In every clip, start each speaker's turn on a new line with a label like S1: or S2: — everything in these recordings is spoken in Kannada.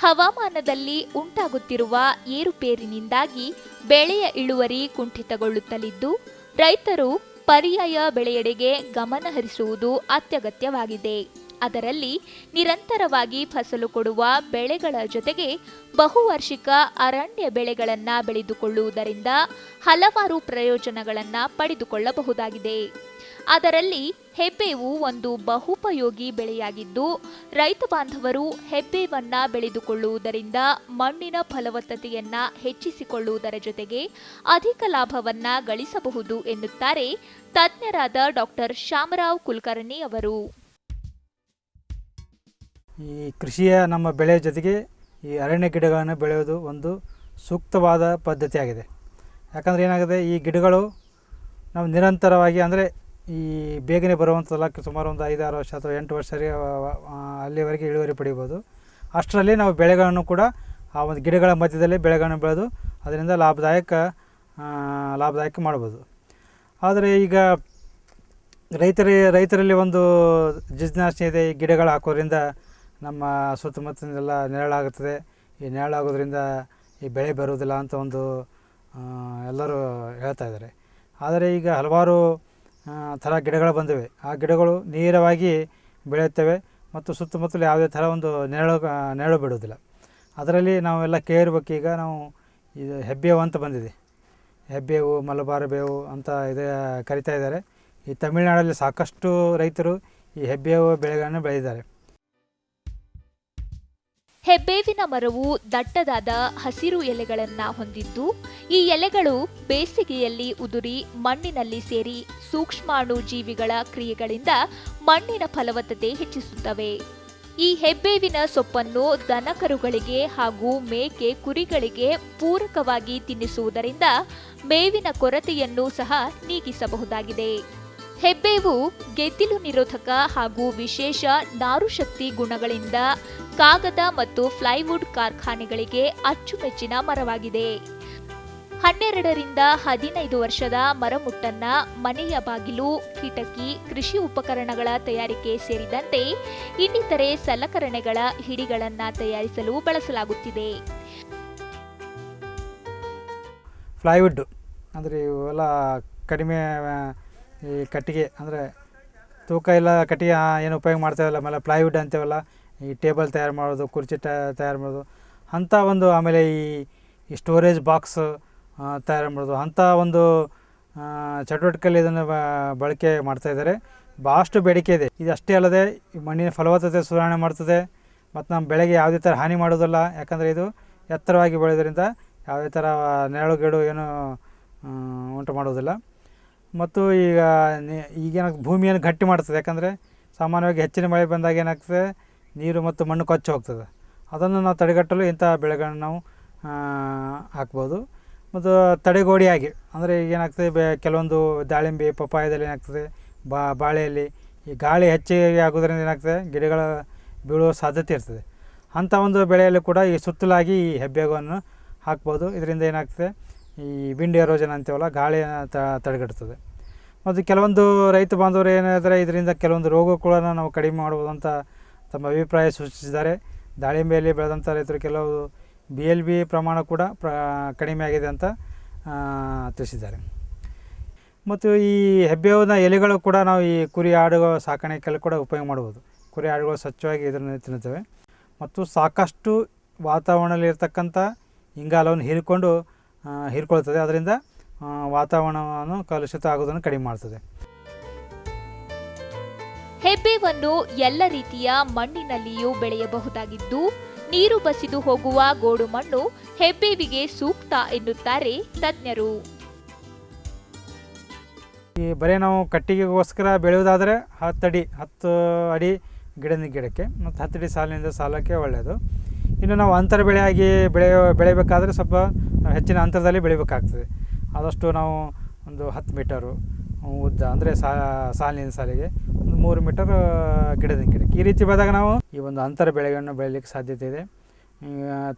S1: ಹವಾಮಾನದಲ್ಲಿ ಉಂಟಾಗುತ್ತಿರುವ ಏರುಪೇರಿನಿಂದಾಗಿ ಬೆಳೆಯ ಇಳುವರಿ ಕುಂಠಿತಗೊಳ್ಳುತ್ತಲಿದ್ದು ರೈತರು ಪರ್ಯಾಯ ಬೆಳೆಯೆಡೆಗೆ ಗಮನಹರಿಸುವುದು ಅತ್ಯಗತ್ಯವಾಗಿದೆ. ಅದರಲ್ಲಿ ನಿರಂತರವಾಗಿ ಫಸಲು ಕೊಡುವ ಬೆಳೆಗಳ ಜೊತೆಗೆ ಬಹುವಾರ್ಷಿಕ ಅರಣ್ಯ ಬೆಳೆಗಳನ್ನು ಬೆಳೆದುಕೊಳ್ಳುವುದರಿಂದ ಹಲವಾರು ಪ್ರಯೋಜನಗಳನ್ನು ಪಡೆದುಕೊಳ್ಳಬಹುದಾಗಿದೆ. ಅದರಲ್ಲಿ ಹೆಬ್ಬೇವು ಒಂದು ಬಹುಪಯೋಗಿ ಬೆಳೆಯಾಗಿದ್ದು, ರೈತ ಬಾಂಧವರು ಹೆಬ್ಬೇವನ್ನ ಬೆಳೆದುಕೊಳ್ಳುವುದರಿಂದ ಮಣ್ಣಿನ ಫಲವತ್ತತೆಯನ್ನ ಹೆಚ್ಚಿಸಿಕೊಳ್ಳುವುದರ ಜೊತೆಗೆ ಅಧಿಕ ಲಾಭವನ್ನ ಗಳಿಸಬಹುದು ಎನ್ನುತ್ತಾರೆ ತಜ್ಞರಾದ ಡಾಕ್ಟರ್ ಶಾಮರಾವ್ ಕುಲಕರ್ಣಿ ಅವರು.
S2: ಈ ಕೃಷಿಯ ನಮ್ಮ ಬೆಳೆ ಜೊತೆಗೆ ಈ ಅರಣ್ಯ ಗಿಡಗಳನ್ನು ಬೆಳೆಯೋದು ಒಂದು ಸೂಕ್ತವಾದ ಪದ್ಧತಿಯಾಗಿದೆ. ಯಾಕಂದರೆ ಏನಾಗಿದೆ ಈ ಗಿಡಗಳು ನಾವು ನಿರಂತರವಾಗಿ ಅಂದರೆ ಈ ಬೇಗನೆ ಬರುವಂಥದ್ದಲ್ಲ ಸುಮಾರು ಒಂದು ಐದಾರು ವರ್ಷ ಅಥವಾ ಎಂಟು ವರ್ಷ ಅಲ್ಲಿವರೆಗೆ ಇಳುವರಿ ಪಡಿಬೋದು ಅಷ್ಟರಲ್ಲಿ ನಾವು ಬೆಳೆಗಳನ್ನು ಕೂಡ ಆ ಒಂದು ಗಿಡಗಳ ಮಧ್ಯದಲ್ಲಿ ಬೆಳೆಗಳನ್ನು ಬೆಳೆದು ಅದರಿಂದ ಲಾಭದಾಯಕ ಲಾಭದಾಯಕ ಮಾಡ್ಬೋದು. ಆದರೆ ಈಗ ರೈತರ, ರೈತರಲ್ಲಿ ಒಂದು ಜಿಜ್ಞಾಸೆ ಇದೆ, ಈ ಗಿಡಗಳು ಹಾಕೋದ್ರಿಂದ ನಮ್ಮ ಸುತ್ತಮುತ್ತಲಿನೆಲ್ಲ ನೆರಳಾಗುತ್ತದೆ. ಈ ನೆರಳಾಗೋದ್ರಿಂದ ಈ ಬೆಳೆ ಬರುವುದಿಲ್ಲ ಅಂತ ಒಂದು ಎಲ್ಲರೂ ಹೇಳ್ತಾ ಇದ್ದಾರೆ. ಆದರೆ ಈಗ ಹಲವಾರು ಥರ ಗಿಡಗಳು ಬಂದಿವೆ. ಆ ಗಿಡಗಳು ನೇರವಾಗಿ ಬೆಳೆಯುತ್ತವೆ ಮತ್ತು ಸುತ್ತಮುತ್ತಲು ಯಾವುದೇ ಥರ ಒಂದು ನೆರಳು ನೆರಳು ಬಿಡುವುದಿಲ್ಲ. ಅದರಲ್ಲಿ ನಾವೆಲ್ಲ ಕೇರ್ಬೇಕು. ಈಗ ನಾವು ಇದು ಹೆಬ್ಬೇವು ಅಂತ ಬಂದಿದೆ. ಹೆಬ್ಬೇವು, ಮಲಬಾರ ಬೇವು ಅಂತ ಇದೇ, ಕರಿತಾ ಇದ್ದಾರೆ. ಈ ತಮಿಳುನಾಡಲ್ಲಿ ಸಾಕಷ್ಟು ರೈತರು ಈ ಹೆಬ್ಬೇವು ಬೆಳೆಗಳನ್ನು ಬೆಳೆದಿದ್ದಾರೆ.
S1: ಹೆಬ್ಬೇವಿನ ಮರವು ದಟ್ಟದಾದ ಹಸಿರು ಎಲೆಗಳನ್ನು ಹೊಂದಿದ್ದು, ಈ ಎಲೆಗಳು ಬೇಸಿಗೆಯಲ್ಲಿ ಉದುರಿ ಮಣ್ಣಿನಲ್ಲಿ ಸೇರಿ ಸೂಕ್ಷ್ಮಾಣು ಜೀವಿಗಳ ಕ್ರಿಯೆಗಳಿಂದ ಮಣ್ಣಿನ ಫಲವತ್ತತೆ ಹೆಚ್ಚಿಸುತ್ತವೆ. ಈ ಹೆಬ್ಬೇವಿನ ಸೊಪ್ಪನ್ನು ದನಕರುಗಳಿಗೆ ಹಾಗೂ ಮೇಕೆ ಕುರಿಗಳಿಗೆ ಪೂರಕವಾಗಿ ತಿನ್ನಿಸುವುದರಿಂದ ಮೇವಿನ ಕೊರತೆಯನ್ನು ಸಹ ನೀಗಿಸಬಹುದಾಗಿದೆ. ಹೆಬ್ಬೇವು ಗೆದ್ದಿಲು ನಿರೋಧಕ ಹಾಗೂ ವಿಶೇಷ ನಾರುಶಕ್ತಿ ಗುಣಗಳಿಂದ ಕಾಗದ ಮತ್ತು ಫ್ಲೈವುಡ್ ಕಾರ್ಖಾನೆಗಳಿಗೆ ಅಚ್ಚುಮೆಚ್ಚಿನ ಮರವಾಗಿದೆ. ಹನ್ನೆರಡರಿಂದ ಹದಿನೈದು ವರ್ಷದ ಮರಮುಟ್ಟನ್ನ ಮನೆಯ ಬಾಗಿಲು, ಕಿಟಕಿ, ಕೃಷಿ ಉಪಕರಣಗಳ ತಯಾರಿಕೆ ಸೇರಿದಂತೆ ಇನ್ನಿತರೆ ಸಲಕರಣೆಗಳ ಹಿಡಿಗಳನ್ನ ತಯಾರಿಸಲು ಬಳಸಲಾಗುತ್ತಿದೆ.
S2: ಫ್ಲೈವುಡ್ ಅಂದರೆ ಇವೆಲ್ಲ ಕಡಿಮೆ ಈ ಕಟ್ಟಿಗೆ ಅಂದರೆ ತೂಕ ಇಲ್ಲ, ಕಟ್ಟಿಗೆ ಏನು ಉಪಯೋಗ ಮಾಡ್ತೇವಲ್ಲ ಆಮೇಲೆ ಪ್ಲೈವುಡ್ ಅಂತೇವಲ್ಲ, ಈ ಟೇಬಲ್ ತಯಾರು ಮಾಡೋದು, ಕುರ್ಚಿ ತಯಾರು ಮಾಡೋದು, ಅಂಥ ಒಂದು ಆಮೇಲೆ ಈ ಈ ಸ್ಟೋರೇಜ್ ಬಾಕ್ಸ್ ತಯಾರು ಮಾಡೋದು, ಅಂಥ ಒಂದು ಚಟುವಟಿಕೆಯಲ್ಲಿ ಇದನ್ನು ಬಳಕೆ ಮಾಡ್ತಾ ಇದ್ದಾರೆ. ಭಾಳಷ್ಟು ಬೇಡಿಕೆ ಇದೆ. ಇದು ಅಷ್ಟೇ ಅಲ್ಲದೆ, ಈ ಮಣ್ಣಿನ ಫಲವತ್ತತೆ ಸುಧಾರಣೆ ಮಾಡ್ತದೆ, ಮತ್ತು ನಮ್ಮ ಬೆಳೆಗೆ ಯಾವುದೇ ಥರ ಹಾನಿ ಮಾಡೋದಲ್ಲ, ಯಾಕಂದರೆ ಇದು ಎತ್ತರವಾಗಿ ಬೆಳೆಯೋದ್ರಿಂದ ಯಾವುದೇ ಥರ ನೆರಳು ಗಿಡು ಏನು ಉಂಟು ಮಾಡೋದಿಲ್ಲ. ಮತ್ತು ಈಗ ಈಗೇನಾಗ್ತದೆ ಭೂಮಿಯನ್ನು ಗಟ್ಟಿ ಮಾಡ್ತದೆ. ಯಾಕಂದರೆ ಸಾಮಾನ್ಯವಾಗಿ ಹೆಚ್ಚಿನ ಮಳೆ ಬಂದಾಗ ಏನಾಗ್ತದೆ? ನೀರು ಮತ್ತು ಮಣ್ಣು ಕೊಚ್ಚಿ ಹೋಗ್ತದೆ. ಅದನ್ನು ನಾವು ತಡೆಗಟ್ಟಲು ಇಂಥ ಬೆಳೆಗಳನ್ನು ನಾವು ಹಾಕ್ಬೋದು. ಮತ್ತು ತಡೆಗೋಡಿಯಾಗಿ, ಅಂದರೆ ಏನಾಗ್ತದೆ? ಬೆ ಕೆಲವೊಂದು ದಾಳಿಂಬೆ, ಪಪ್ಪಾಯದಲ್ಲಿ ಏನಾಗ್ತದೆ? ಬಾ, ಬಾಳೆಯಲ್ಲಿ ಈ ಗಾಳಿ ಹೆಚ್ಚಿಗೆ ಆಗೋದ್ರಿಂದ ಏನಾಗ್ತದೆ? ಗಿಡಗಳ ಬೀಳುವ ಸಾಧ್ಯತೆ ಇರ್ತದೆ. ಅಂಥ ಒಂದು ಬೆಳೆಯಲ್ಲಿ ಕೂಡ ಈ ಸುತ್ತಲಾಗಿ ಈ ಹೆಬ್ಬೇಗವನ್ನು ಹಾಕ್ಬೋದು. ಇದರಿಂದ ಏನಾಗ್ತದೆ? ಈ ವಿಂಡ್ ಎರೋಜನ್ ಅಂತೀವಲ್ಲ, ಗಾಳಿಯನ್ನು ತ, ತಡೆಗಟ್ತದೆ. ಮತ್ತು ಕೆಲವೊಂದು ರೈತ ಬಾಂಧವರು ಏನಾದರೆ ಇದರಿಂದ ಕೆಲವೊಂದು ರೋಗಗಳನ್ನು ನಾವು ಕಡಿಮೆ ಮಾಡ್ಬೋದು ಅಂತ ತಮ್ಮ ಅಭಿಪ್ರಾಯ ಸೂಚಿಸಿದ್ದಾರೆ. ದಾಳಿಂಬೆಯಲ್ಲಿ ಬೆಳೆದಂಥ ರೈತರು ಕೆಲವು ಬಿ ಎಲ್ ಬಿ ಪ್ರಮಾಣ ಕೂಡ ಪ್ರ, ಕಡಿಮೆ ಆಗಿದೆ ಅಂತ ತಿಳಿಸಿದ್ದಾರೆ. ಮತ್ತು ಈ ಹೆಬ್ಬೇವಿನ ಎಲೆಗಳು ಕೂಡ ನಾವು ಈ ಕುರಿ ಆಡುಗಳ ಸಾಕಾಣಿಕೆಯಲ್ಲಿ ಕೂಡ ಉಪಯೋಗ ಮಾಡ್ಬೋದು. ಕುರಿ ಆಡುಗಳು ಸ್ವಚ್ಛವಾಗಿ ಇದನ್ನು ತಿನ್ನುತ್ತವೆ. ಮತ್ತು ಸಾಕಷ್ಟು ವಾತಾವರಣದಲ್ಲಿ ಇರ್ತಕ್ಕಂಥ ಇಂಗಾಲವನ್ನು ಹೀರಿಕೊಂಡು ಹೀರ್ಕೊಳ್ತದೆ. ಅದರಿಂದ ವಾತಾವರಣವನ್ನು ಕಲುಷಿತ ಆಗೋದನ್ನು ಕಡಿಮೆ ಮಾಡ್ತದೆ.
S1: ಹೆಬ್ಬೇವನ್ನು ಎಲ್ಲ ರೀತಿಯ ಮಣ್ಣಿನಲ್ಲಿಯೂ ಬೆಳೆಯಬಹುದಾಗಿದ್ದು ನೀರು ಬಸಿದು ಹೋಗುವ ಗೋಡು ಮಣ್ಣು ಹೆಬ್ಬೇವಿಗೆ ಸೂಕ್ತ ಎನ್ನುತ್ತಾರೆ ತಜ್ಞರು.
S2: ಈ ಬರೀ ನಾವು ಕಟ್ಟಿಗೆಗೋಸ್ಕರ ಬೆಳೆಯುವುದಾದರೆ ಹತ್ತು ಅಡಿ ಹತ್ತು ಅಡಿ ಗಿಡದ ಗಿಡಕ್ಕೆ ಮತ್ತು ಹತ್ತು ಅಡಿ ಸಾಲಿನಿಂದ ಸಾಲಕ್ಕೆ ಒಳ್ಳೆಯದು. ಇನ್ನು ನಾವು ಅಂತರ ಬೆಳೆಯಾಗಿ ಬೆಳೆಯೋ, ಬೆಳೆಯಬೇಕಾದ್ರೆ ಸ್ವಲ್ಪ ಹೆಚ್ಚಿನ ಅಂತರದಲ್ಲಿ ಬೆಳಿಬೇಕಾಗ್ತದೆ. ಆದಷ್ಟು ನಾವು ಒಂದು ಹತ್ತು ಮೀಟರು ಉದ್ದ ಅಂದರೆ ಸಾಲಿನ ಸಾಲಿಗೆ ಒಂದು ಮೂರು ಮೀಟರ್ ಗಿಡದ ಗಿಡಕ್ಕೆ ಈ ರೀತಿ ಬಂದಾಗ ನಾವು ಈ ಒಂದು ಅಂತರ ಬೆಳೆಗಳನ್ನು ಬೆಳೀಲಿಕ್ಕೆ ಸಾಧ್ಯತೆ ಇದೆ.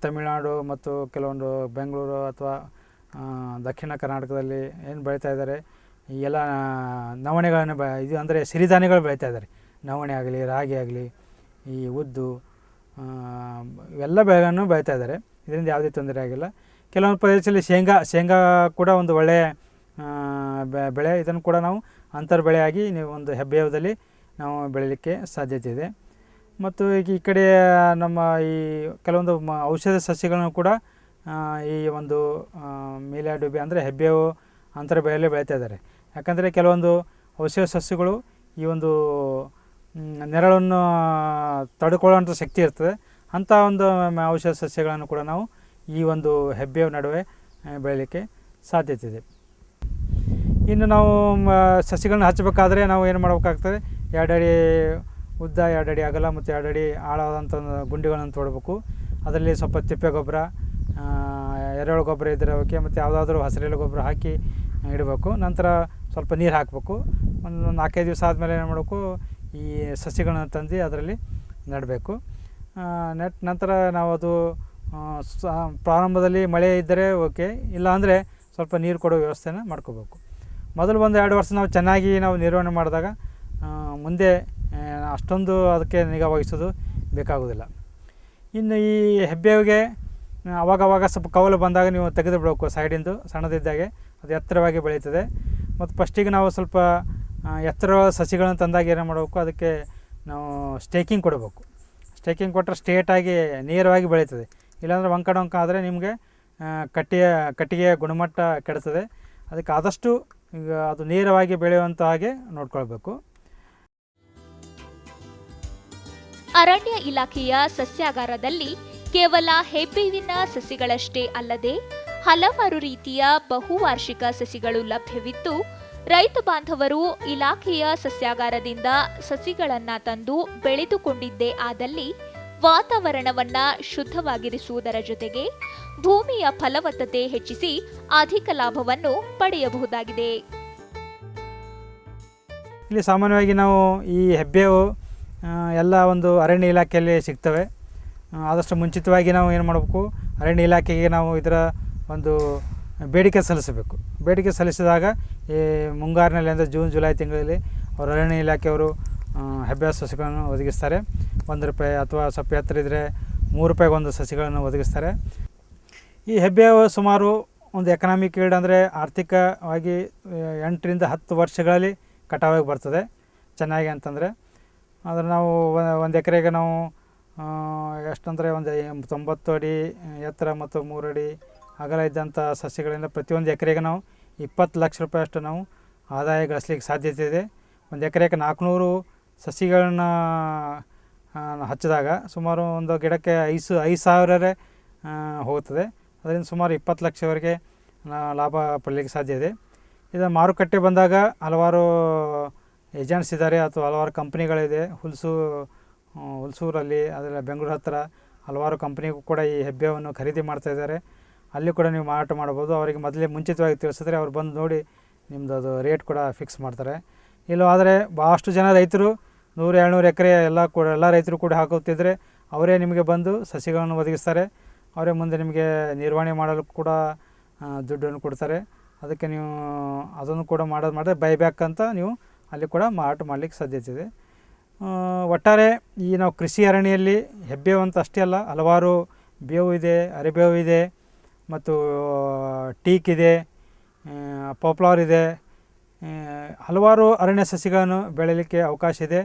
S2: ತಮಿಳುನಾಡು ಮತ್ತು ಕೆಲವೊಂದು ಬೆಂಗಳೂರು ಅಥವಾ ದಕ್ಷಿಣ ಕರ್ನಾಟಕದಲ್ಲಿ ಏನು ಬೆಳೀತಾ ಇದ್ದಾರೆ, ಈ ಎಲ್ಲ ನವಣೆಗಳನ್ನು ಬ, ಇದು ಅಂದರೆ ಸಿರಿಧಾನ್ಯಗಳು ಬೆಳೀತಾ ಇದ್ದಾರೆ. ನವಣೆ ಆಗಲಿ, ರಾಗಿ ಆಗಲಿ, ಈ ಉದ್ದು ಇವೆಲ್ಲ ಬೆಳೆಗಳನ್ನು ಬೆಳೀತಾ ಇದ್ದಾರೆ. ಇದರಿಂದ ಯಾವುದೇ ತೊಂದರೆ ಆಗಿಲ್ಲ. ಕೆಲವೊಂದು ಪ್ರದೇಶದಲ್ಲಿ ಶೇಂಗಾ ಶೇಂಗಾ ಕೂಡ ಒಂದು ಒಳ್ಳೆಯ ಬೆಳೆ. ಇದನ್ನು ಕೂಡ ನಾವು ಅಂತರ್ ಬೆಳೆಯಾಗಿ ನೀವು ಒಂದು ಹೆಬ್ಬೇವದಲ್ಲಿ ನಾವು ಬೆಳೀಲಿಕ್ಕೆ ಸಾಧ್ಯತೆ ಇದೆ. ಮತ್ತು ಈಗ ಈ ಕಡೆ, ನಮ್ಮ ಈ ಕೆಲವೊಂದು ಮ, ಔಷಧ ಸಸ್ಯಗಳನ್ನು ಕೂಡ ಈ ಒಂದು ಮೇಲೆ ಡುಬಿ ಅಂದರೆ ಹೆಬ್ಬೇವು ಅಂತರ ಬೆಳೆಯಲ್ಲೇ ಬೆಳೀತಾ ಇದ್ದಾರೆ. ಯಾಕಂದರೆ ಕೆಲವೊಂದು ಔಷಧ ಸಸ್ಯಗಳು ಈ ಒಂದು ನೆರಳನ್ನು ತಡ್ಕೊಳ್ಳೋಂಥ ಶಕ್ತಿ ಇರ್ತದೆ. ಅಂಥ ಒಂದು ಔಷಧ ಸಸ್ಯಗಳನ್ನು ಕೂಡ ನಾವು ಈ ಒಂದು ಹೆಬ್ಬೆಯ ನಡುವೆ ಬೆಳೀಲಿಕ್ಕೆ ಸಾಧ್ಯತೆ ಇದೆ ಇನ್ನು ನಾವು ಸಸಿಗಳನ್ನ ಹಚ್ಚಬೇಕಾದ್ರೆ ನಾವು ಏನು ಮಾಡಬೇಕಾಗ್ತದೆ? ಎರಡು ಅಡಿ ಉದ್ದ ಎರಡು ಅಡಿ ಅಗಲ ಮತ್ತು ಎರಡು ಅಡಿ ಒಂದು ಗುಂಡಿಗಳನ್ನು ತೋಡಬೇಕು. ಅದರಲ್ಲಿ ಸ್ವಲ್ಪ ತಿಪ್ಪೆ ಗೊಬ್ಬರ ಎರೆಹುಳು ಗೊಬ್ಬರ ಇದ್ದರೆ ಓಕೆ, ಮತ್ತು ಯಾವುದಾದ್ರೂ ಹಸಿರೆಲೆ ಗೊಬ್ಬರ ಹಾಕಿ ಇಡಬೇಕು. ನಂತರ ಸ್ವಲ್ಪ ನೀರು ಹಾಕಬೇಕು. ಒಂದು ನಾಲ್ಕೈದು ದಿವಸ ಆದಮೇಲೆ ಏನು ಮಾಡಬೇಕು? ಈ ಸಸಿಗಳನ್ನ ತಂದು ಅದರಲ್ಲಿ ನೆಡಬೇಕು. ನೆಟ್ ನಂತರ ನಾವು ಅದು ಪ್ರಾರಂಭದಲ್ಲಿ ಮಳೆ ಇದ್ದರೆ ಓಕೆ ಇಲ್ಲ ಅಂದರೆ ಸ್ವಲ್ಪ ನೀರು ಕೊಡೋ ವ್ಯವಸ್ಥೆನ ಮಾಡ್ಕೋಬೇಕು. ಮೊದಲು ಒಂದು ಎರಡು ವರ್ಷ ನಾವು ಚೆನ್ನಾಗಿ ನಾವು ನಿರ್ವಹಣೆ ಮಾಡಿದಾಗ ಮುಂದೆ ಅಷ್ಟೊಂದು ಅದಕ್ಕೆ ನಿಗಾ ವಹಿಸೋದು ಬೇಕಾಗೋದಿಲ್ಲ. ಇನ್ನು ಈ ಹೆಬ್ಬೇವಿಗೆ ಅವಾಗವಾಗ ಅವಾಗ ಸ್ವಲ್ಪ ಕವಲು ಬಂದಾಗ ನೀವು ತೆಗೆದು ಬಿಡಬೇಕು ಸೈಡಿಂದು ಸಣ್ಣದಿದ್ದಾಗೆ ಅದು ಎತ್ತರವಾಗಿ ಬೆಳೀತದೆ ಮತ್ತು ಫಸ್ಟಿಗೆ ನಾವು ಸ್ವಲ್ಪ ಎತ್ತರ ಸಸಿಗಳನ್ನು ತಂದಾಗ ಏನು ಮಾಡಬೇಕು? ಅದಕ್ಕೆ ನಾವು ಸ್ಟೇಕಿಂಗ್ ಕೊಡಬೇಕು. ಸ್ಟೇಕಿಂಗ್ ಕೊಟ್ಟರೆ ಸ್ಟೇಟಾಗಿ ನೇರವಾಗಿ ಬೆಳೀತದೆ. ಇಲ್ಲಾಂದರೆ ವಂಕ ಒಂಕ ಆದರೆ ನಿಮಗೆ ಕಟ್ಟಿಯ, ಕಟ್ಟಿಗೆಯ ಗುಣಮಟ್ಟ ಕೆಡ್ತದೆ. ಅದಕ್ಕೆ ಆದಷ್ಟು ಈಗ ಅದು ನೇರವಾಗಿ ಬೆಳೆಯುವಂಥ ಹಾಗೆ ನೋಡ್ಕೊಳ್ಬೇಕು.
S1: ಅರಣ್ಯ ಇಲಾಖೆಯ ಸಸ್ಯಾಗಾರದಲ್ಲಿ ಕೇವಲ ಹೆಬ್ಬೇವಿನ ಸಸಿಗಳಷ್ಟೇ ಅಲ್ಲದೆ ಹಲವಾರು ರೀತಿಯ ಬಹುವಾರ್ಷಿಕ ಸಸಿಗಳು ಲಭ್ಯವಿದ್ದು ರೈತ ಬಾಂಧವರು ಇಲಾಖೆಯ ಸಸ್ಯಾಗಾರದಿಂದ ಸಸಿಗಳನ್ನು ತಂದು ಬೆಳೆದುಕೊಂಡಿದ್ದೇ ಆದಲ್ಲಿ ವಾತಾವರಣವನ್ನ ಶುದ್ಧವಾಗಿರಿಸುವುದರ ಜೊತೆಗೆ ಭೂಮಿಯ ಫಲವತ್ತತೆ ಹೆಚ್ಚಿಸಿ ಅಧಿಕ ಲಾಭವನ್ನು ಪಡೆಯಬಹುದಾಗಿದೆ.
S2: ಇಲ್ಲಿ ಸಾಮಾನ್ಯವಾಗಿ ನಾವು ಈ ಹೆಬ್ಬೇವು ಎಲ್ಲ ಒಂದು ಅರಣ್ಯ ಇಲಾಖೆಯಲ್ಲಿ ಸಿಗ್ತವೆ. ಆದಷ್ಟು ಮುಂಚಿತವಾಗಿ ನಾವು ಏನು ಮಾಡಬೇಕು, ಅರಣ್ಯ ಇಲಾಖೆಗೆ ನಾವು ಇದರ ಒಂದು ಬೇಡಿಕೆ ಸಲ್ಲಿಸಬೇಕು. ಬೇಡಿಕೆ ಸಲ್ಲಿಸಿದಾಗ ಈ ಮುಂಗಾರಿನಲ್ಲಿ ಅಂದರೆ ಜೂನ್, ಜುಲೈ ತಿಂಗಳಲ್ಲಿ ಅವರು ಅರಣ್ಯ ಇಲಾಖೆಯವರು ಹೆಬ್ಬ್ಯಾಸ ಹೆಬ್ಬೆ ಸಸಿಗಳನ್ನು ಒದಗಿಸ್ತಾರೆ. ಒಂದು ರೂಪಾಯಿ ಅಥವಾ ಸ್ವಲ್ಪ ಎತ್ತರ ಇದ್ದರೆ ಮೂರು ರೂಪಾಯಿಗೆ ಒಂದು ಸಸಿಗಳನ್ನು ಒದಗಿಸ್ತಾರೆ. ಈ ಹೆಬ್ಬ್ಯಾವು ಸುಮಾರು ಒಂದು ಎಕನಾಮಿಕ್ ಈಲ್ಡ್ ಅಂದರೆ ಆರ್ಥಿಕವಾಗಿ ಎಂಟರಿಂದ ಹತ್ತು ವರ್ಷಗಳಲ್ಲಿ ಕಟಾವಾಗಿ ಬರ್ತದೆ. ಚೆನ್ನಾಗಿ ಅಂತಂದರೆ ಆದರೆ ನಾವು ಒಂದು ಎಕರೆಗೆ ನಾವು ಎಷ್ಟಂದರೆ ಒಂದು ತೊಂಬತ್ತು ಅಡಿ ಎತ್ತರ ಮತ್ತು ಮೂರು ಅಡಿ ಅಗಲ ಇದ್ದಂಥ ಸಸ್ಯಗಳಿಂದ ಪ್ರತಿಯೊಂದು ಎಕರೆಗೆ ನಾವು ಇಪ್ಪತ್ತು ಲಕ್ಷ ರೂಪಾಯಿಯಷ್ಟು ನಾವು ಆದಾಯ ಗಳಿಸ್ಲಿಕ್ಕೆ ಸಾಧ್ಯತೆ ಇದೆ. ಒಂದು ಎಕರೆಗೆ ನಾಲ್ಕುನೂರು ಸಸಿಗಳನ್ನ ಹಚ್ಚಿದಾಗ ಸುಮಾರು ಒಂದು ಗಿಡಕ್ಕೆ ಐಸು, ಐದು ಸಾವಿರರೇ ಹೋಗುತ್ತದೆ. ಅದರಿಂದ ಸುಮಾರು ಇಪ್ಪತ್ತು ಲಕ್ಷವರೆಗೆ ಲಾಭ ಪಡಲಿಕ್ಕೆ ಸಾಧ್ಯ ಇದೆ. ಇದು ಮಾರುಕಟ್ಟೆ ಬಂದಾಗ ಹಲವಾರು ಏಜೆಂಟ್ಸ್ ಇದ್ದಾರೆ, ಅಥವಾ ಹಲವಾರು ಕಂಪ್ನಿಗಳಿದೆ. ಹುಲ್ಸು, ಹುಲ್ಸೂರಲ್ಲಿ, ಅದರ ಬೆಂಗಳೂರು ಹತ್ತಿರ ಹಲವಾರು ಕಂಪ್ನಿಗೂ ಕೂಡ ಈ ಹೆಬ್ಬೆವನ್ನು ಖರೀದಿ ಮಾಡ್ತಾ ಇದ್ದಾರೆ. ಅಲ್ಲಿ ಕೂಡ ನೀವು ಮಾರಾಟ ಮಾಡ್ಬೋದು. ಅವರಿಗೆ ಮೊದಲೇ ಮುಂಚಿತವಾಗಿ ತಿಳಿಸಿದ್ರೆ ಅವ್ರು ಬಂದು ನೋಡಿ ನಿಮ್ಮದು ಅದು ರೇಟ್ ಕೂಡ ಫಿಕ್ಸ್ ಮಾಡ್ತಾರೆ. ಆದರೆ ಭಾಳಷ್ಟು ಜನ ರೈತರು ನೂರು ಏಳ್ನೂರು ಎಕರೆ ಎಲ್ಲ ಕೂಡ ಎಲ್ಲ ರೈತರು ಕೂಡ ಹಾಕುತ್ತಿದ್ದರೆ ಅವರೇ ನಿಮಗೆ ಬಂದು ಸಸಿಗಳನ್ನು ಒದಗಿಸ್ತಾರೆ. ಅವರೇ ಮುಂದೆ ನಿಮಗೆ ನಿರ್ವಹಣೆ ಮಾಡಲು ಕೂಡ ದುಡ್ಡನ್ನು ಕೊಡ್ತಾರೆ. ಅದಕ್ಕೆ ನೀವು ಅದನ್ನು ಕೂಡ ಮಾಡೋದು ಮಾಡಿದ್ರೆ ಬೈಬ್ಯಾಕ್ ಅಂತ ನೀವು ಅಲ್ಲಿ ಕೂಡ ಮಾರಾಟ ಮಾಡಲಿಕ್ಕೆ ಸಾಧ್ಯತೆ ಇದೆ. ಒಟ್ಟಾರೆ ಈ ನಾವು ಕೃಷಿ ಅರಣ್ಯಲ್ಲಿ ಹೆಬ್ಬೇವು ಅಂತ ಅಷ್ಟೇ ಅಲ್ಲ, ಹಲವಾರು ಬೇವು ಇದೆ ಅರಿಬೇವು ಇದೆ. ಮತ್ತು ಟೀಕ್ ಇದೆ ಪಾಪ್ಲಾರ್ ಇದೆ ಹಲವಾರು ಅರಣ್ಯ ಸಸಿಗಳನ್ನು ಬೆಳೀಲಿಕ್ಕೆ ಅವಕಾಶ ಇದೆ.